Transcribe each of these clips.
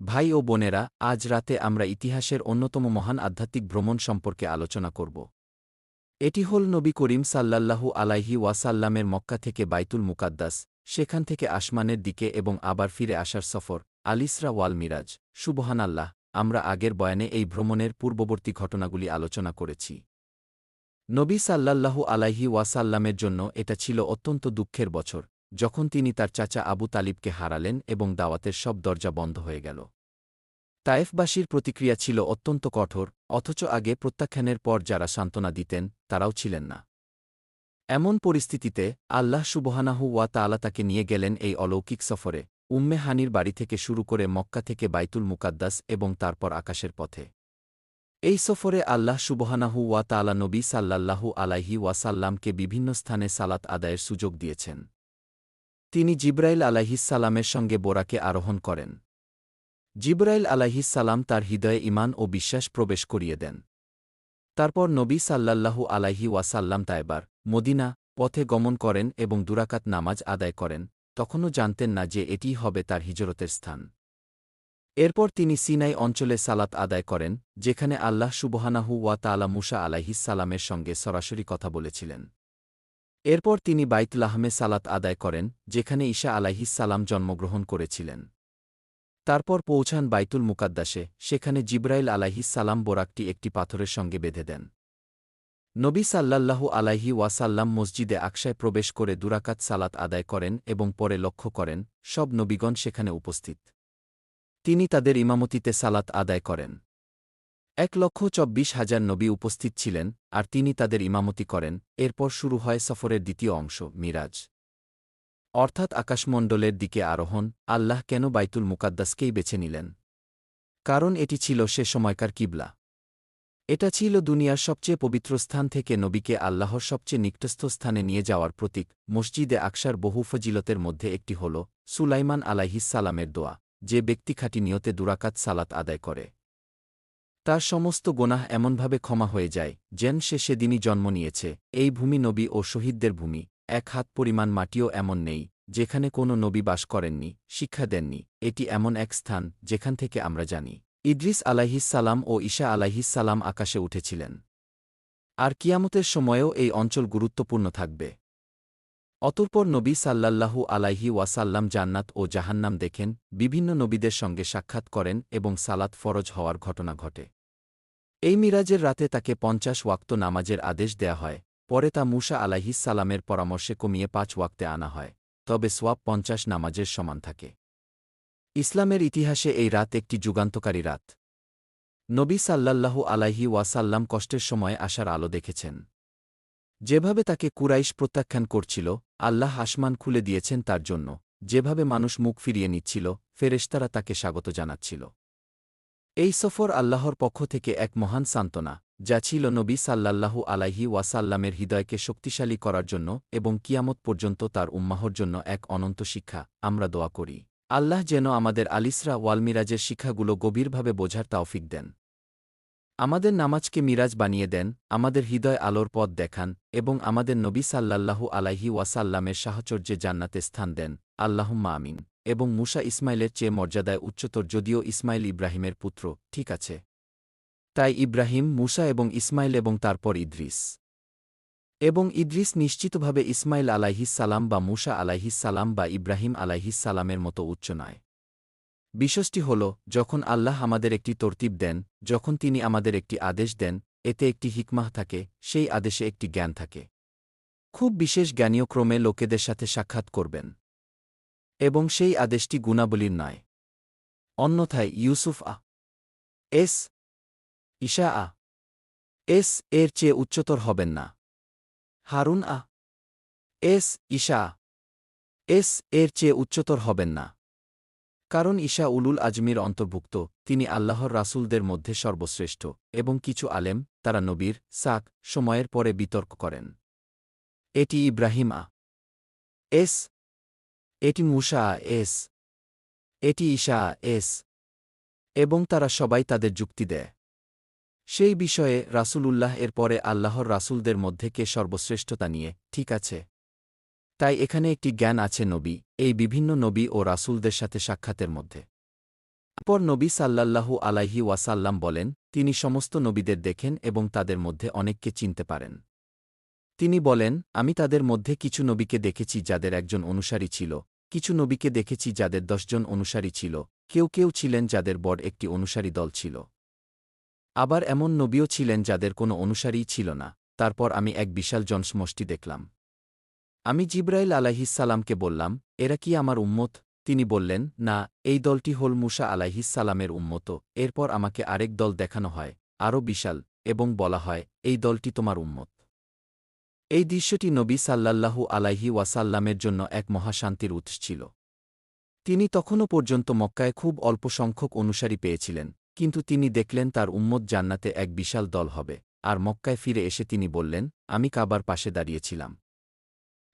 ভাই ও বোনেরা, আজ রাতে আমরা ইতিহাসের অন্যতম মহান আধ্যাত্মিক ভ্রমণ সম্পর্কে আলোচনা করব। এটি হল নবী করিম সাল্লাল্লাহু আলাইহি ওয়াসাল্লামের মক্কা থেকে বাইতুল মুকাদ্দাস, সেখান থেকে আসমানের দিকে এবং আবার ফিরে আসার সফর আলিসরা ওয়াল মিরাজ। সুবহান আল্লাহ আমরা আগের বয়ানে এই ভ্রমণের পূর্ববর্তী ঘটনাগুলি আলোচনা করেছি। নবী সাল্লাল্লাহু আলাইহি ওয়াসাল্লামের জন্য এটা ছিল অত্যন্ত দুঃখের বছর। যখন তিনি তার চাচা আবু তালিবকে হারালেন এবং দাওয়াতের সব দরজা বন্ধ হয়ে গেল। তায়েফবাসীর প্রতিক্রিয়া ছিল অত্যন্ত কঠোর, অথচ আগে প্রত্যাখ্যানের পর যারা সান্ত্বনা দিতেন, তারাও ছিলেন না। এমন পরিস্থিতিতে আল্লাহ সুবহানাহু ওয়া তাআলা তাকে নিয়ে গেলেন এই অলৌকিক সফরে, উম্মে হানির বাড়ি থেকে শুরু করে মক্কা থেকে বাইতুল মুকাদ্দাস এবং তারপর আকাশের পথে। এই সফরে আল্লাহ সুবহানাহু ওয়া তাআলা নবী সাল্লাল্লাহু আলাইহি ওয়াসাল্লামকে বিভিন্ন স্থানে সালাত আদায়ের সুযোগ দিয়েছেন। তিনি জিব্রাইল আলাইহিসাল্লামের সঙ্গে বোরাকে আরোহণ করেন। জিব্রাইল আলাইহিসাল্লাম তার হৃদয়ে ইমান ও বিশ্বাস প্রবেশ করিয়ে দেন। তারপর নবী সাল্লাল্লাহু আলাইহি ওয়াসাল্লাম তাইবার মদিনা পথে গমন করেন এবং দুরাকাত নামাজ আদায় করেন, তখনও জানতেন না যে এটিই হবে তার হিজরতের স্থান। এরপর তিনি সিনাই অঞ্চলে সালাত আদায় করেন, যেখানে আল্লাহ সুবহানাহু ওয়া তালা মুসা আলাইহিসালামের সঙ্গে সরাসরি কথা বলেছিলেন। এরপর তিনি বাইতুলাহমে সালাত আদায় করেন, যেখানে ঈশা আলাইহিসালাম জন্মগ্রহণ করেছিলেন। তারপর পৌঁছান বাইতুল মুকাদ্দাসে, সেখানে জিব্রাইল আলাইহিসালাম বোরাকটি একটি পাথরের সঙ্গে বেঁধে দেন। নবী সাল্লাল্লাহু আলাইহি ওয়াসাল্লাম মসজিদে আকশায় প্রবেশ করে দুরাকাত সালাত আদায় করেন এবং পরে লক্ষ্য করেন, সব নবীগণ সেখানে উপস্থিত। তিনি তাদের ইমামতিতে সালাত আদায় করেন। এক লক্ষ চব্বিশ হাজার নবী উপস্থিত ছিলেন, আর তিনি তাদের ইমামতি করেন, এরপর শুরু হয় সফরের দ্বিতীয় অংশ, মিরাজ। অর্থাৎ আকাশমণ্ডলের দিকে আরোহণ, আল্লাহ কেন বাইতুল মুকাদ্দাসকেই বেছে নিলেন? কারণ এটি ছিল সে সময়কার কিবলা। এটা ছিল দুনিয়ার সবচেয়ে পবিত্র স্থান থেকে নবীকে আল্লাহর সবচেয়ে নিকটস্থ স্থানে নিয়ে যাওয়ার প্রতীক, মসজিদে আকসার বহু ফজিলতের মধ্যে একটি হল, সুলাইমান আলাইহিসালামের দোয়া, যে ব্যক্তি খাঁটি নিয়তে দুরাকাত সালাত আদায় করে। তার সমস্ত গোনাহ এমনভাবে ক্ষমা হয়ে যায়, যেন সে সেদিনই জন্ম নিয়েছে। এই ভূমি নবী ও শহীদদের ভূমি। এক হাত পরিমাণ মাটিও এমন নেই, যেখানে কোনো নবী বাস করেননি, শিক্ষা দেননি। এটি এমন এক স্থান, যেখান থেকে আমরা জানি। ইদ্রিস আলাইহিসালাম ও ঈশা আলাইহিসালাম আকাশে উঠেছিলেন। আর কিয়ামতের সময়েও এই অঞ্চল গুরুত্বপূর্ণ থাকবে। অতঃপর নবী সাল্লাল্লাহু আলাইহি ওয়াসাল্লাম জান্নাত ও জাহান্নাম দেখেন, বিভিন্ন নবীদের সঙ্গে সাক্ষাৎ করেন এবং সালাত ফরজ হওয়ার ঘটনা ঘটে। এই মিরাজের রাতে তাকে পঞ্চাশ ওয়াক্ত নামাজের আদেশ দেয়া হয়, পরে তা মুসা আলাইহিসালামের পরামর্শে কমিয়ে পাঁচ ওয়াক্তে আনা হয়, তবে সোয়াব পঞ্চাশ নামাজের সমান থাকে। ইসলামের ইতিহাসে এই রাত একটি যুগান্তকারী রাত। নবী সাল্লাল্লাহু আলাইহি ওয়াসাল্লাম কষ্টের সময় আসার আলো দেখেছেন। যেভাবে তাকে কুরাইশ প্রত্যাখ্যান করছিল, আল্লাহ আসমান খুলে দিয়েছেন তার জন্য, যেভাবে মানুষ মুখ ফিরিয়ে নিচ্ছিল, ফেরেশতারা তাকে স্বাগত জানাচ্ছিল। এই সফর আল্লাহর পক্ষ থেকে এক মহান সান্ত্বনা, যা ছিল নবী সাল্লাল্লাহু আলাইহি ওয়াসাল্লামের হৃদয়কে শক্তিশালী করার জন্য এবং কিয়ামত পর্যন্ত তার উম্মাহর জন্য এক অনন্ত শিক্ষা, আমরা দোয়া করি। আল্লাহ যেন আমাদের আলিসরা ওয়ালমিরাজের শিক্ষাগুলো গভীরভাবে বোঝার তাওফিক দেন। আমাদের নামাজকে মিরাজ বানিয়ে দেন, আমাদের হৃদয় আলোর পথ দেখান এবং আমাদের নবী সাল্লাল্লাহু আলাইহি ওয়াসাল্লামের সাহচর্যে জান্নাতে স্থান দেন। আল্লাহুম্মা আমিন। এবং মুসা ইসমাইলের চেয়ে মর্যাদায় উচ্চতর যদিও ইসমাইল ইব্রাহিমের পুত্র, ঠিক আছে। তাই ইব্রাহিম, মুসা এবং ইসমাইল এবং তারপর ইদ্রিস। এবং ইদ্রিস নিশ্চিতভাবে ইসমাইল আলাইহিসালাম বা মুসা আলাইহিসালাম বা ইব্রাহিম আলাইহিসালামের মতো উচ্চ নয়। বিশ্বসটি হল, যখন আল্লাহ আমাদের একটি তরতিব দেন, যখন তিনি আমাদের একটি আদেশ দেন, এতে একটি হিকমাহ থাকে, সেই আদেশে একটি জ্ঞান থাকে। খুব বিশেষ জ্ঞানীয় ক্রমে লোকেদের সাথে সাক্ষাৎ করবেন। এবং সেই আদেশটি গুণাবলীর নয়। অন্যথায় ইউসুফ আ, এস, ঈশা আ, এস এর চেয়ে উচ্চতর হবেন না। হারুন আ, এস, ঈশা এস এর চেয়ে উচ্চতর হবেন না। কারণ ঈশা উলুল আজমির অন্তর্ভুক্ত, তিনি আল্লাহর রাসুলদের মধ্যে সর্বশ্রেষ্ঠ, এবং কিছু আলেম, তারা নবীর, সাক, সময়ের পরে বিতর্ক করেন। এটি ইব্রাহিম আ, এস এটি মুসা এস। এটি ঈশা এস। এবং তারা সবাই তাদের যুক্তি দেয়। সেই বিষয়ে রাসূলুল্লাহ এর পরে আল্লাহর রাসূলদের মধ্যে কে সর্বশ্রেষ্ঠতা নিয়ে, ঠিক আছে। তাই এখানে একটি জ্ঞান আছে নবী, এই বিভিন্ন নবী ও রাসূলদের সাথে সাক্ষাতের মধ্যে। পর নবী সাল্লাল্লাহু আলাইহি ওয়াসাল্লাম বলেন, তিনি সমস্ত নবীদের দেখেন এবং তাদের মধ্যে অনেককে চিনতে পারেন। তিনি বলেন, আমি তাদের মধ্যে কিছু নবীকে দেখেছি যাদের একজন অনুসারী ছিল, কিছু নবীকে দেখেছি যাদের দশজন অনুসারী ছিল, কেউ কেউ ছিলেন যাদের বড় একটি অনুসারী দল ছিল। আবার এমন নবীও ছিলেন যাদের কোনো অনুসারীই ছিল না। তারপর আমি এক বিশাল জনসমষ্টি দেখলাম। আমি জিব্রাইল আলাহিসাল্লামকে বললাম, এরা কি আমার উম্মত? তিনি বললেন, না, এই দলটি হল মুসা আলাহিসাল্লামের উম্মত। এরপর আমাকে আরেক দল দেখানো হয়, আরও বিশাল, এবং বলা হয়, এই দলটি তোমার উম্মত। এই দৃশ্যটি নবী সাল্লাল্লাহু আলাইহি ওয়াসাল্লামের জন্য এক মহাশান্তির উৎস ছিল। তিনি তখনও পর্যন্ত মক্কায় খুব অল্প সংখ্যক অনুসারী পেয়েছিলেন, কিন্তু তিনি দেখলেন তার উম্মত জান্নাতে এক বিশাল দল হবে, আর মক্কায় ফিরে এসে তিনি বললেন, আমি কাবার পাশে দাঁড়িয়েছিলাম।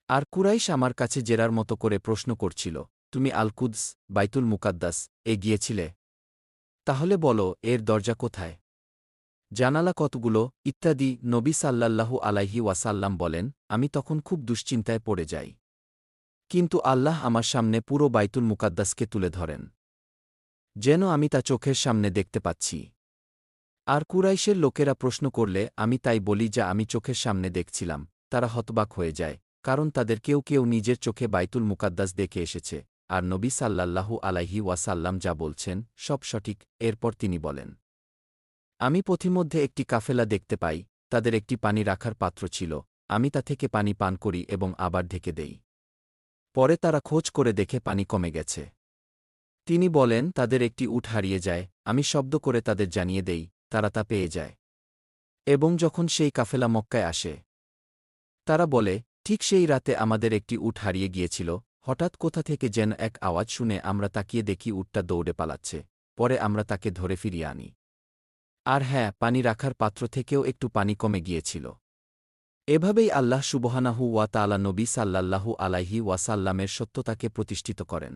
আর কুরাইশ আমার কাছে জেরার মতো করে প্রশ্ন করছিল, তুমি আলকুদস, বাইতুল মুকাদ্দাস, এ গিয়েছিলে? তাহলে বলো, এর দরজা কোথায়? জানালা কতগুলো, ইত্যাদি নবী সাল্লাল্লাহু আলাইহি ওয়াসাল্লাম বলেন, আমি তখন খুব দুশ্চিন্তায় পড়ে যাই। কিন্তু আল্লাহ আমার সামনে পুরো বাইতুল মুকাদ্দাসকে তুলে ধরেন। যেন আমি তা চোখের সামনে দেখতে পাচ্ছি। আর কুরাইশের লোকেরা প্রশ্ন করলে, আমি তাই বলি যা আমি চোখের সামনে দেখছিলাম, তারা হতবাক হয়ে যায়, কারণ তাদের কেউ কেউ নিজের চোখে বাইতুল মুকাদ্দাস দেখে এসেছে, আর নবী সাল্লাল্লাহু আলাইহি ওয়াসাল্লাম যা বলছেন, সব সঠিক, এরপর তিনি বলেন। আমি পথিমধ্যে একটি কাফেলা দেখতে পাই, তাদের একটি পানি রাখার পাত্র ছিল, আমি তা থেকে পানি পান করি এবং আবার ঢেকে দেই। পরে তারা খোঁজ করে দেখে পানি কমে গেছে। তিনি বলেন, তাদের একটি উঠ হারিয়ে যায়, আমি শব্দ করে তাদের জানিয়ে দেই, তারা তা পেয়ে যায়। এবং যখন সেই কাফেলা মক্কায় আসে, তারা বলে, ঠিক সেই রাতে আমাদের একটি উঠ হারিয়ে গিয়েছিল, হঠাৎ কোথা থেকে যেন এক আওয়াজ শুনে আমরা তাকিয়ে দেখি উটটা দৌড়ে পালাচ্ছে, পরে আমরা তাকে ধরে ফিরিয়ে আনি। আর হ্যাঁ পানি রাখার পাত্র থেকেও একটু পানি কমে গিয়েছিল। এভাবেই আল্লাহ সুবহানাহু ওয়া তালা নবী সাল্লাল্লাহু আলাইহি ওয়াসাল্লামের সত্যতাকে প্রতিষ্ঠিত করেন।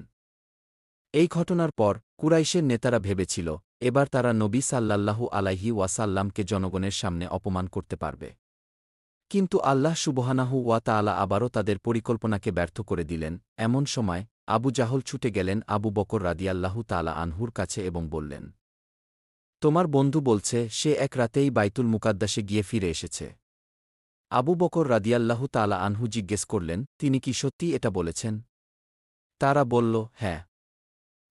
এই ঘটনার পর কুরাইশের নেতারা ভেবেছিল, এবার তারা নবী সাল্লাল্লাহু আলাইহি ওয়াসাল্লামকে জনগণের সামনে অপমান করতে পারবে। কিন্তু আল্লাহ সুবহানাহু ওয়া তালা আবারও তাদের পরিকল্পনাকে ব্যর্থ করে দিলেন। এমন সময় আবু জাহল ছুটে গেলেন আবু বকর রাদিয়াল্লাহু তালা আনহুর কাছে এবং বললেন তোমার বন্ধু বলছে, সে এক রাতেই বাইতুল মুকাদ্দাসে গিয়ে ফিরে এসেছে। আবু বকর রাদিয়াল্লাহু তালা আনহু জিজ্ঞেস করলেন, তিনি কি সত্যি এটা বলেছেন? তারা বলল হ্যাঁ।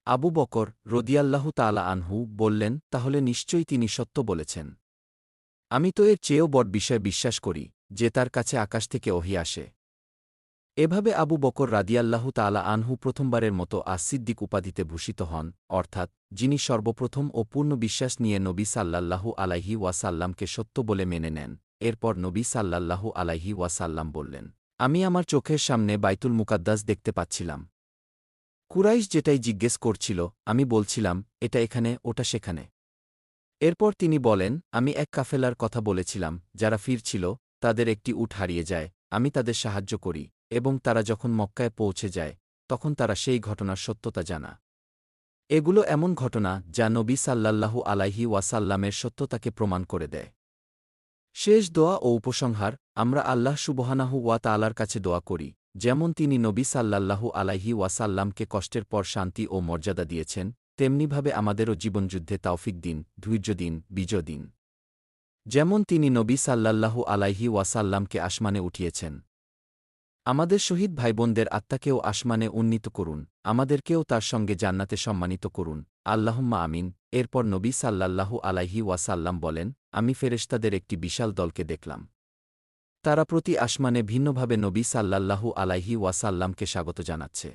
আবু বকর রদিয়াল্লাহু তালা আনহু বললেন, তাহলে নিশ্চয়ই তিনি সত্য বলেছেন। আমি তো এর চেয়েও বড় বিষয়ে বিশ্বাস করি, যে তার কাছে আকাশ থেকে ওহি আসে। এভাবে আবু বকর রাদিয়াল্লাহু তালা আনহু প্রথমবারের মতো আসিদ্দিক উপাধিতে ভূষিত হন, অর্থাৎ যিনি সর্বপ্রথম ও পূর্ণ বিশ্বাস নিয়ে নবী সাল্লাল্লাহু আলাইহি ওয়াসাল্লামকে সত্য বলে মেনে নেন, এরপর নবী সাল্লাল্লাহু আলাইহি ওয়াসাল্লাম বললেন, আমি আমার চোখের সামনে বাইতুল মুকাদ্দাস দেখতে পাচ্ছিলাম। কুরাইশ যেটাই জিজ্ঞেস করছিল, আমি বলছিলাম, এটা এখানে, ওটা সেখানে। এরপর তিনি বলেন, আমি এক কাফেলার কথা বলেছিলাম, যারা ফিরছিল, তাদের একটি উঠ হারিয়ে যায়, আমি তাদের সাহায্য করি। এবং তারা যখন মক্কায় পৌঁছে যায়, তখন তারা সেই ঘটনার সত্যতা জানা। এগুলো এমন ঘটনা যা নবী সাল্লাল্লাহু আলাইহি ওয়াসাল্লামের সত্যতাকে প্রমাণ করে দেয়। শেষ দোয়া ও উপসংহার আমরা আল্লাহ সুবহানাহু ওয়া তালার কাছে দোয়া করি, যেমন তিনি নবী সাল্লাল্লাহু আলাইহি ওয়াসাল্লামকে কষ্টের পর শান্তি ও মর্যাদা দিয়েছেন, তেমনিভাবে আমাদেরও জীবনযুদ্ধে তাওফিক দিন, ধৈর্য দিন, বিজয় দিন। যেমন তিনি নবী সাল্লাল্লাহু আলাইহি ওয়াসাল্লামকে আসমানে উঠিয়েছেন আমাদের শহীদ ভাইবোনদের আত্মাকেও আসমানে উন্নীত করুন, আমাদেরকেও তার সঙ্গে জান্নাতে সম্মানিত করুন। আল্লাহম্মা আমিন। এরপর নবী সাল্লাল্লাহু আলাইহি ওয়াসাল্লাম বলেন, আমি ফেরেশতাদের একটি বিশাল দলকে দেখলাম। তারা প্রতি আসমানে ভিন্নভাবে নবী সাল্লাল্লাহু আলাইহি ওয়াসাল্লামকে স্বাগত জানাচ্ছে।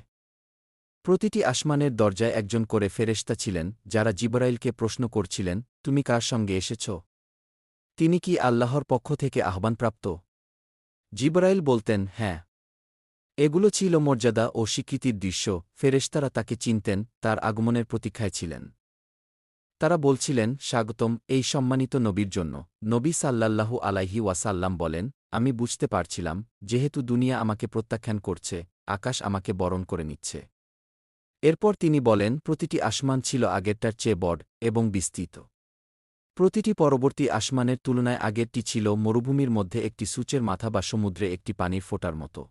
প্রতিটি আসমানের দরজায় একজন করে ফেরেশতা ছিলেন, যারা জিবরাইলকে প্রশ্ন করছিলেন, তুমি কার সঙ্গে এসেছ? তিনি কি আল্লাহর পক্ষ থেকে আহ্বানপ্রাপ্ত? জিবরাইল বলতেন হ্যাঁ। এগুলো ছিল মর্যাদা ও স্বীকৃতির দৃশ্য। ফেরেশতারা তাকে চিনতেন, তার আগমনের প্রতীক্ষায় ছিলেন। তারা বলছিলেন, স্বাগতম এই সম্মানিত নবীর জন্য। নবী সাল্লাল্লাহু আলাইহি ওয়াসাল্লাম বলেন, আমি বুঝতে পারছিলাম, যেহেতু দুনিয়া আমাকে প্রত্যাখ্যান করছে, আকাশ আমাকে বরণ করে নিচ্ছে। এরপর তিনি বলেন, প্রতিটি আসমান ছিল আগেরটার চেয়ে বড় এবং বিস্তৃত। প্রতিটি পরবর্তী আসমানের তুলনায় আগেরটি ছিল মরুভূমির মধ্যে একটি সূচের মাথা বা সমুদ্রে একটি পানির ফোটার মতো।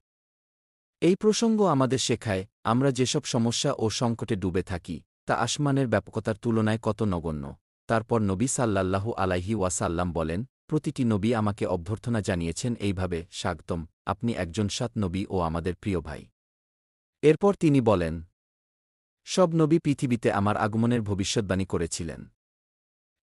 এই প্রসঙ্গ আমাদের শেখায়, আমরা যেসব সমস্যা ও সংকটে ডুবে থাকি, তা আসমানের ব্যাপকতার তুলনায় কত নগণ্য। তারপর নবী সাল্লাল্লাহু আলাইহি ওয়াসাল্লাম বলেন, প্রতিটি নবী আমাকে অভ্যর্থনা জানিয়েছেন এইভাবে, স্বাগতম, আপনি একজন সাত নবী ও আমাদের প্রিয় ভাই। এরপর তিনি বলেন, সব নবী পৃথিবীতে আমার আগমনের ভবিষ্যৎবাণী করেছিলেন।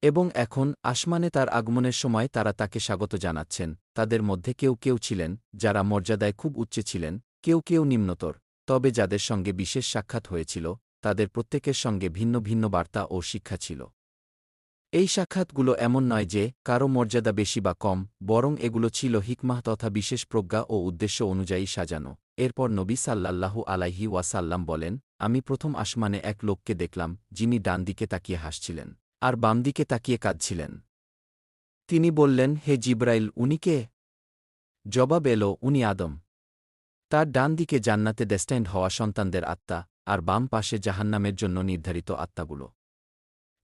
এবং এখন, আসমানে তার আগমনের সময় তারা তাকে স্বাগত জানাচ্ছেন, তাদের মধ্যে কেউ কেউ ছিলেন, যারা মর্যাদায় খুব উচ্চে ছিলেন কেউ কেউ নিম্নতর, তবে যাদের সঙ্গে বিশেষ সাক্ষাৎ হয়েছিল, তাদের প্রত্যেকের সঙ্গে ভিন্ন ভিন্ন বার্তা ও শিক্ষা ছিল। এই সাক্ষাৎগুলো এমন নয় যে কারও মর্যাদা বেশি বা কম, বরং এগুলো ছিল হিকমাহ তথা বিশেষ প্রজ্ঞা ও উদ্দেশ্য অনুযায়ী সাজানো। এরপর নবী সাল্লাল্লাহু আলাইহি ওয়াসাল্লাম বলেন, আমি প্রথম আসমানে এক লোককে দেখলাম, যিনি ডান দিকে তাকিয়ে হাসছিলেন, আর বাম দিকে তাকিয়ে কাঁদছিলেন। তিনি বললেন, হে জিব্রাইল, উনি কে? জবাব এলো, উনি আদম। তার ডান দিকে জান্নাতে ডেস্টাইন্ড হওয়া সন্তানদের আত্মা আর বাম পাশে জাহান্নামের জন্য নির্ধারিত আত্মাগুলো।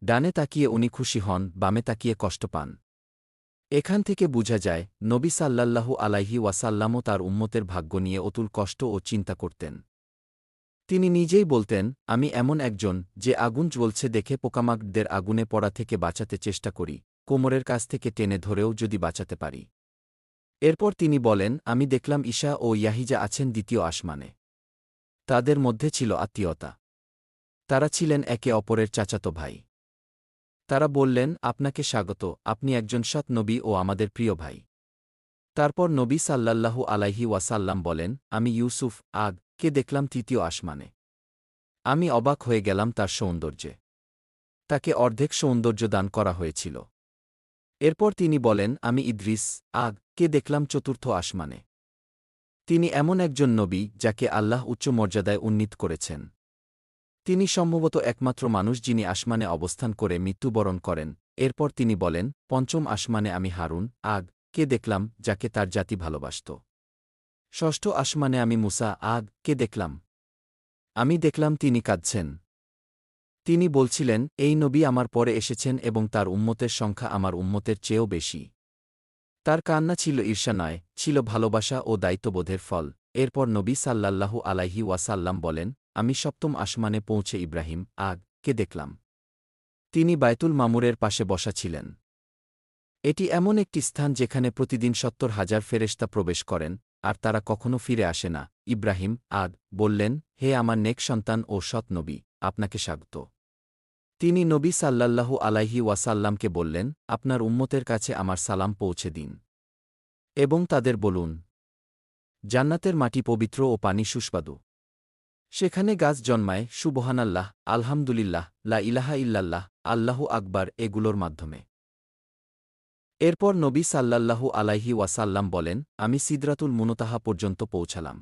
ডানে তাকিয়ে উনি খুশি হন, বামে তাকিয়ে কষ্ট পান। এখান থেকে বুঝা যায়, নবী সাল্লাল্লাহু আলাইহি ওয়াসাল্লামও তার উম্মতের ভাগ্য নিয়ে অতুল কষ্ট ও চিন্তা করতেন। তিনি নিজেই বলতেন, আমি এমন একজন যে আগুন জ্বলছে দেখে পোকামাকদের আগুনে পড়া থেকে বাঁচাতে চেষ্টা করি, কোমরের কাছ থেকে টেনে ধরেও যদি বাঁচাতে পারি। এরপর তিনি বলেন, আমি দেখলাম ঈশা ও ইয়াহিজা আছেন দ্বিতীয় আসমানে। তাদের মধ্যে ছিল আত্মীয়তা। তারা ছিলেন একে অপরের চাচাতো ভাই। তারা বললেন, আপনাকে স্বাগত, আপনি একজন সৎ নবী ও আমাদের প্রিয় ভাই। তারপর নবী সাল্লাল্লাহু আলাইহি ওয়াসাল্লাম বলেন, আমি ইউসুফ, আগ, কে দেখলাম তৃতীয় আসমানে। আমি অবাক হয়ে গেলাম তার সৌন্দর্যে। তাকে অর্ধেক সৌন্দর্য দান করা হয়েছিল। এরপর তিনি বলেন, আমি ইদ্রিস, আগ কে দেখলাম চতুর্থ আসমানে। তিনি এমন একজন নবী যাকে আল্লাহ উচ্চ মর্যাদায় উন্নীত করেছেন। তিনি সম্ভবত একমাত্র মানুষ যিনি আসমানে অবস্থান করে মৃত্যুবরণ করেন। এরপর তিনি বলেন, পঞ্চম আসমানে আমি হারুন, আগ, কে দেখলাম যাকে তার জাতি ভালোবাসত। ষষ্ঠ আসমানে আমি মুসা, আগ, কে দেখলাম। আমি দেখলাম তিনি কাঁদছেন। তিনি বলছিলেন, এই নবী আমার পরে এসেছেন এবং তার উম্মতের সংখ্যা আমার উম্মতের চেয়েও বেশি। তার কান্না ছিল ঈর্ষা নয় ছিল ভালোবাসা ও দায়িত্ববোধের ফল। এরপর নবী সাল্লাল্লাহু আলাইহি ওয়াসাল্লাম বলেন, আমি সপ্তম আসমানে পৌঁছে ইব্রাহিম, আগ, কে দেখলাম? তিনি বায়তুল মামুরের পাশে বসা ছিলেন। এটি এমন একটি স্থান যেখানে প্রতিদিন সত্তর হাজার ফেরেস্তা প্রবেশ করেন, আর তারা কখনো ফিরে আসে না। ইব্রাহিম, আগ, বললেন, হে আমার নেক সন্তান ও সৎ নবী, আপনাকে স্বাগত। তিনি নবী সাল্লাল্লাহু আলাইহি ওয়াসাল্লামকে বললেন, আপনার উম্মতের কাছে আমার সালাম পৌঁছে দিন এবং তাদের বলুন, জান্নাতের মাটি পবিত্র ও পানি সুস্বাদু। সেখানে গাছ জন্মায়, সুবহানাল্লাহ, আলহামদুলিল্লাহ, লা ইলাহা ইল্লাল্লাহ, আল্লাহু আকবার এগুলোর মাধ্যমে। এরপর নবী সাল্লাল্লাহু আলাইহি ওয়াসাল্লাম বলেন, আমি সিদরাতুল মুনতাহা পর্যন্ত পৌঁছালাম।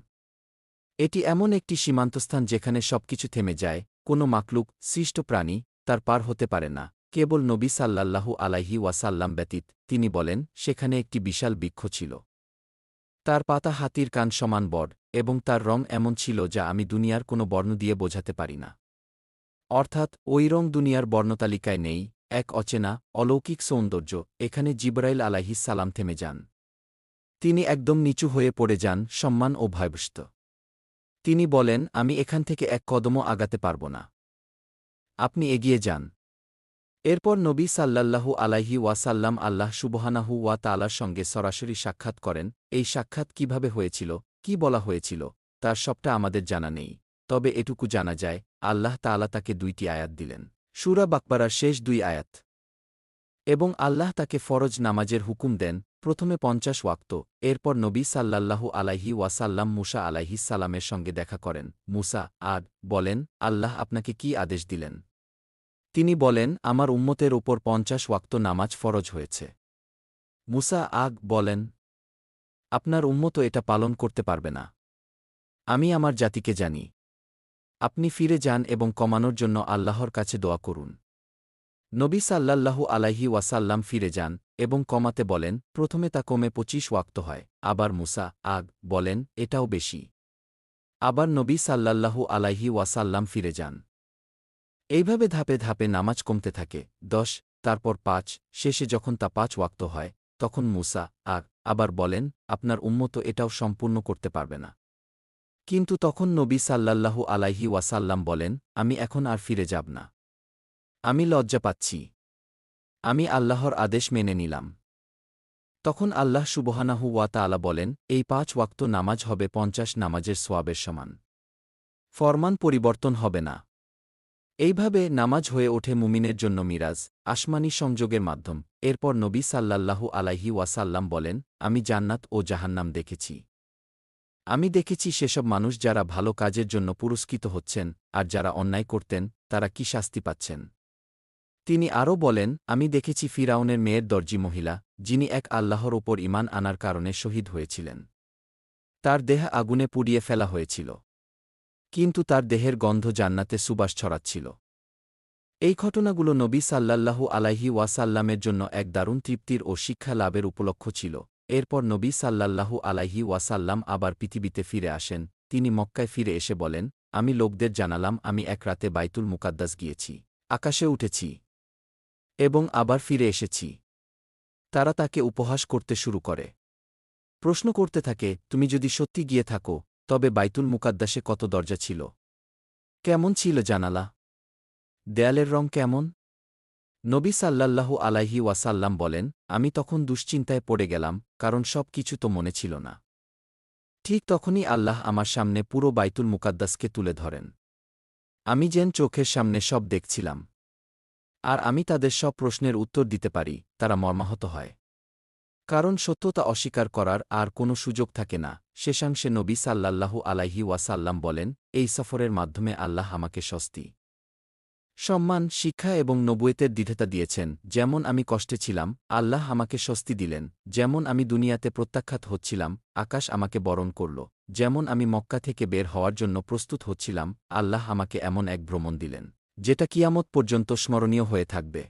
এটি এমন একটি সীমান্তস্থান যেখানে সবকিছু থেমে যায়, কোনো মাকলুক, সৃষ্ট প্রাণী তার পার হতে পারে না। কেবল নবী সাল্লাল্লাহু আলাইহি ওয়াসাল্লাম ব্যতীত তিনি বলেন, সেখানে একটি বিশাল বৃক্ষ ছিল। তার পাতা হাতির কান সমান বড় এবং তার রং এমন ছিল যা আমি দুনিয়ার কোনো বর্ণ দিয়ে বোঝাতে পারি না। অর্থাৎ, ওই রং দুনিয়ার বর্ণতালিকায় নেই, এক অচেনা, অলৌকিক সৌন্দর্য এখানে জিব্রাইল আলাহিস সালাম থেমে যান। তিনি একদম নিচু হয়ে পড়ে যান, সম্মান ও ভয়বস্ত তিনি বলেন, আমি এখান থেকে এক কদমও আগাতে পারব না। আপনি এগিয়ে যান। এরপর নবী সাল্লাল্লাহু আলাইহি ওয়াসাল্লাম আল্লাহ সুবহানাহু ওয়া তালার সঙ্গে সরাসরি সাক্ষাৎ করেন, এই সাক্ষাৎ কীভাবে হয়েছিল, কি বলা হয়েছিল, তার সবটা আমাদের জানা নেই। তবে এটুকু জানা যায়, আল্লাহ তালা তাকে দুইটি আয়াত দিলেন। সুরা বাকবারার শেষ দুই আয়াত। এবং আল্লাহ তাকে ফরজ নামাজের হুকুম দেন, প্রথমে পঞ্চাশ ওয়াক্ত, এরপর নবী সাল্লাল্লাহু আলাইহি ওয়াসাল্লাম মুসা সালামের সঙ্গে দেখা করেন, মুসা, আদ, বলেন, আল্লাহ আপনাকে কি আদেশ দিলেন? তিনি বলেন, আমার উম্মতের ওপর পঞ্চাশ ওয়াক্ত নামাজ ফরজ হয়েছে। মুসা আগ বলেন, আপনার উম্মত এটা পালন করতে পারবে না। আমি আমার জাতিকে জানি। আপনি ফিরে যান এবং কমানোর জন্য আল্লাহর কাছে দোয়া করুন। নবী সাল্লাল্লাহু আলাইহি ওয়াসাল্লাম ফিরে যান এবং কমাতে বলেন, প্রথমে তা কমে পঁচিশ ওয়াক্ত হয়। আবার মুসা আগ বলেন, এটাও বেশি। আবার নবী সাল্লাল্লাহু আলাইহি ওয়াসাল্লাম ফিরে যান। এইভাবে ধাপে ধাপে নামাজ কমতে থাকে। দশ, তারপর পাঁচ, শেষে যখন তা পাঁচ ওয়াক্ত হয়, তখন মুসা আগ আবার বলেন, আপনার উম্মত এটাও সম্পূর্ণ করতে পারবে না। কিন্তু তখন নবী সাল্লাল্লাহু আলাইহি ওয়াসাল্লাম বলেন, আমি এখন আর ফিরে যাব না। আমি লজ্জা পাচ্ছি। আমি আল্লাহর আদেশ মেনে নিলাম। তখন আল্লাহ সুবহানাহু ওয়া তাআলা বলেন, এই পাঁচ ওয়াক্ত নামাজ হবে পঞ্চাশ নামাজের সোয়াবের সমান। ফরমান পরিবর্তন হবে না। এইভাবে নামাজ হয়ে ওঠে মুমিনের জন্য মিরাজ, আসমানি সংযোগের মাধ্যম। এরপর নবী সাল্লাল্লাহু আলাইহি ওয়াসাল্লাম বলেন, আমি জান্নাত ও জাহান্নাম দেখেছি। আমি দেখেছি সেসব মানুষ যারা ভালো কাজের জন্য পুরস্কৃত হচ্ছেন, আর যারা অন্যায় করতেন, তারা কি শাস্তি পাচ্ছেন? তিনি আরও বলেন, আমি দেখেছি ফিরাউনের মেয়ের দর্জি মহিলা, যিনি এক আল্লাহর ওপর ইমান আনার কারণে শহীদ হয়েছিলেন। তার দেহ আগুনে পুড়িয়ে ফেলা হয়েছিল। কিন্তু তার দেহের গন্ধ জান্নাতে সুবাস ছড়াচ্ছিল। এই ঘটনাগুলো নবী সাল্লাল্লাহু আলাইহি ওয়াসাল্লামের জন্য এক দারুণ তৃপ্তির ও শিক্ষা লাভের উপলক্ষ ছিল। এরপর নবী সাল্লাল্লাহু আলাইহি ওয়াসাল্লাম আবার পৃথিবীতে ফিরে আসেন। তিনি মক্কায় ফিরে এসে বলেন, আমি লোকদের জানালাম, আমি এক রাতে বাইতুল মুকাদ্দাস গিয়েছি, আকাশে উঠেছি এবং আবার ফিরে এসেছি। তারা তাকে উপহাস করতে শুরু করে। প্রশ্ন করতে থাকে, তুমি যদি সত্যি গিয়ে থাকো তবে বাইতুল মুকাদ্দাসে কত দরজা ছিল? কেমন ছিল জানালা? দেয়ালের রং কেমন? নবী সাল্লাল্লাহু আলাইহি ওয়াসাল্লাম বলেন, আমি তখন দুশ্চিন্তায় পড়ে গেলাম, কারণ সব কিছু তো মনে ছিল না। ঠিক তখনই আল্লাহ আমার সামনে পুরো বাইতুল মুকাদ্দাসকে তুলে ধরেন। আমি যেন চোখের সামনে সব দেখছিলাম। আর আমি তাদের সব প্রশ্নের উত্তর দিতে পারি, তারা মর্মাহত হয়। কারণ সত্যতা অস্বীকার করার আর কোনো সুযোগ থাকে না। শেষাংশে নবী সাল্লাল্লাহু আলাইহি ওয়াসাল্লাম বলেন, এই সফরের মাধ্যমে আল্লাহ আমাকে স্বস্তি, সম্মান, শিক্ষা এবং নবুয়েতের দ্বিধেতা দিয়েছেন। যেমন আমি কষ্টে ছিলাম, আল্লাহ আমাকে স্বস্তি দিলেন। যেমন আমি দুনিয়াতে প্রত্যাখ্যাত হচ্ছিলাম, আকাশ আমাকে বরণ করল। যেমন আমি মক্কা থেকে বের হওয়ার জন্য প্রস্তুত হচ্ছিলাম, আল্লাহ আমাকে এমন এক ভ্রমণ দিলেন, যেটা কিয়ামত পর্যন্ত স্মরণীয় হয়ে থাকবে।